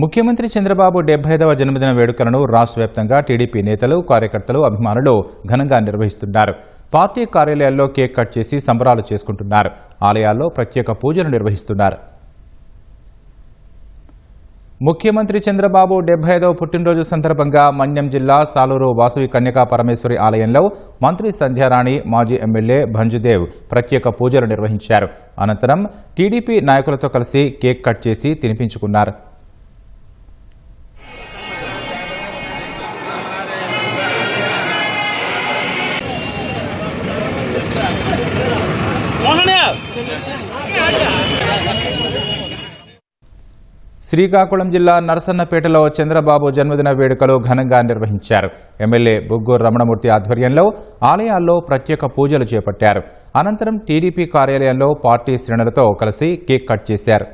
ముఖ్యమంత్రి చంద్రబాబు డెబ్బై ఐదవ జన్మదిన వేడుకలను రాష్ట్ర వ్యాప్తంగా టీడీపీ నేతలు కార్యకర్తలు అభిమానులు ఘనంగా నిర్వహిస్తున్నారు పార్టీ కార్యాలయాల్లో కేక్ కట్ చేసి సంబరాలు చేసుకుంటున్నారు. ఆలయాల్లో ప్రత్యేక పూజలు నిర్వహిస్తున్నారు. ముఖ్యమంత్రి చంద్రబాబు డెబ్బై ఐదవ పుట్టినరోజు సందర్భంగా మన్యం జిల్లా సాలూరు వాసవి కన్యకా పరమేశ్వరి ఆలయంలో మంత్రి సంధ్యారాణి మాజీ ఎమ్మెల్యే భంజుదేవ్ ప్రత్యేక పూజలు నిర్వహించారు. అనంతరం టీడీపీ నాయకులతో కలిసి కేక్ కట్ చేసి తినిపించుకున్నారు. శ్రీకాకుళం జిల్లా నరసన్నపేటలో చంద్రబాబు జన్మదిన వేడుకలు ఘనంగా నిర్వహించారు. ఎమ్మెల్యే బుగ్గూరు రమణమూర్తి ఆధ్వర్యంలో ఆలయాల్లో ప్రత్యేక పూజలు చేపట్టారు. అనంతరం టీడీపీ కార్యాలయంలో పార్టీ శ్రేణులతో కలిసి కేక్ కట్ చేశారు.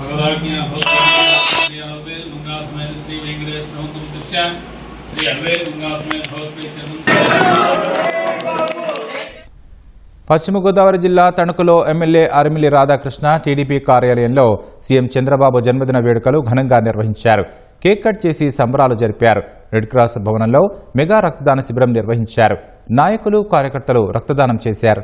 భగవాజ్ఞ భగవేల్ శ్రీ నౌకం శ్రీ పశ్చిమ గోదావరి జిల్లా తణుకులో ఎమ్మెల్యే అరిమిలి రాధాకృష్ణ టీడీపీ కార్యాలయంలో సీఎం చంద్రబాబు జన్మదిన వేడుకలు ఘనంగా నిర్వహించారు. కేక్ కట్ చేసి సంబరాలు జరిపారు. రెడ్ క్రాస్ భవనంలో మెగా రక్తదాన శిబిరం నిర్వహించారు. నాయకులు కార్యకర్తలు రక్తదానం చేశారు.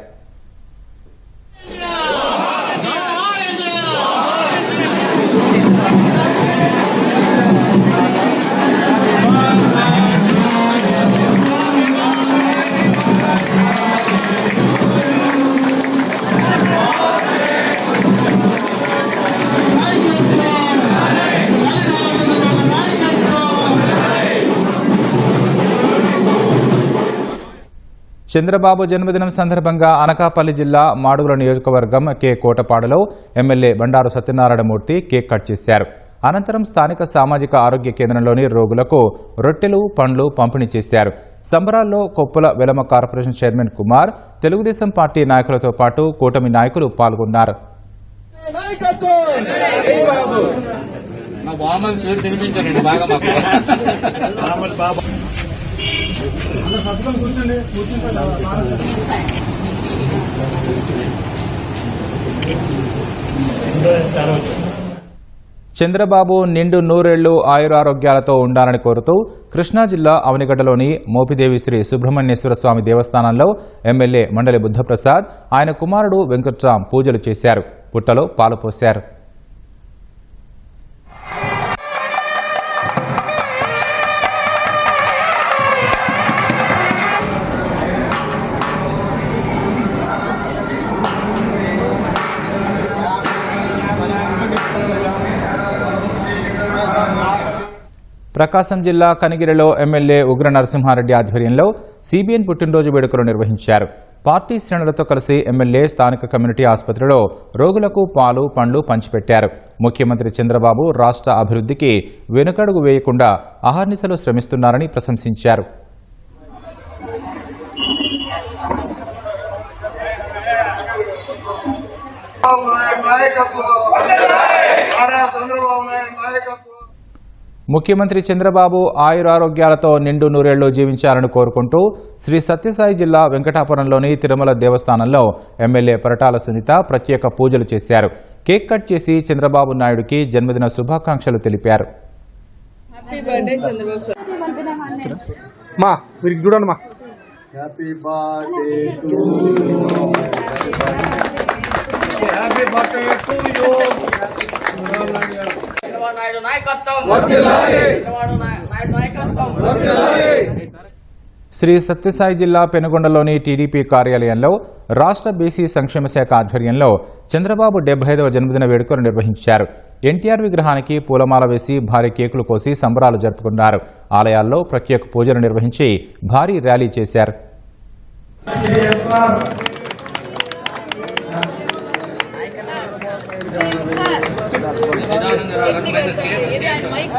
చంద్రబాబు జన్మదినం సందర్భంగా అనకాపల్లి జిల్లా మాడుగుల నియోజకవర్గం K. కోటపాడులో MLA Bandaru Satyanarayanamurthy cake cut చేశారు. అనంతరం స్థానిక సామాజిక ఆరోగ్య కేంద్రంలోని రోగులకు రొట్టెలు పండ్లు పంపిణీ చేశారు. సంబరాల్లో Koppula Velama corporation chairman Kumar Telugudesam party నాయకులతో పాటు కూటమి నాయకులు పాల్గొన్నారు. బాగా చంద్రబాబు నిండు నూరేళ్ళు ఆయురారోగ్యాలతో ఉండాలని కోరుతూ కృష్ణా జిల్లా అవనిగడ్డలోని మోపిదేవి శ్రీ సుబ్రహ్మణ్యేశ్వర స్వామి దేవస్థానంలో ఎమ్మెల్యే మండలి బుద్ధప్రసాద్ ఆయన కుమారుడు వెంకట్రామ్ పూజలు చేశారు. పుట్టలో పాలు పోశారు. ప్రకాశం జిల్లా కనిగిరిలో ఎమ్మెల్యే ఉగ్ర నరసింహారెడ్డి ఆధ్వర్యంలో సిబిఎన్ పుట్టినరోజు వేడుకలు నిర్వహించారు. పార్టీ శ్రేణులతో కలిసి ఎమ్మెల్యే స్థానిక కమ్యూనిటీ ఆసుపత్రిలో రోగులకు పాలు పండ్లు పంచిపెట్టారు. ముఖ్యమంత్రి చంద్రబాబు రాష్ట్ర అభివృద్ధికి వెనుకడుగు వేయకుండా అహర్నిశలు శ్రమిస్తున్నారని ప్రశంసించారు. చంద్రబాబు నాయుడు నాయకత్వం ముఖ్యమంత్రి చంద్రబాబు ఆయురారోగ్యాలతో నిండు నూరేళ్ళు జీవించాలని కోరుకుంటూ శ్రీ సత్యసాయి జిల్లా వెంకటాపురంలోని తిరుమల దేవస్థానంలో ఎమ్మెల్యే పరటాల సునీత ప్రత్యేక పూజలు చేశారు. కేక్ కట్ చేసి చంద్రబాబు నాయుడుకి జన్మదిన శుభాకాంక్షలు తెలిపారు. హ్యాపీ నాయుడు నాయకత్వం. శ్రీ సత్యసాయి జిల్లా పెనుగొండలోని టీడీపీ కార్యాలయంలో రాష్ట్ర బీసీ సంక్షేమ శాఖ ఆధ్వర్యంలో చంద్రబాబు డెబ్బై ఐదవ జన్మదిన వేడుకలు నిర్వహించారు. ఎన్టీఆర్ విగ్రహానికి పూలమాల వేసి భారీ కేకులు కోసి సంబరాలు జరుపుకున్నారు. ఆలయాల్లో ప్రత్యేక పూజలు నిర్వహించి భారీ ర్యాలీ చేశారు. మైక్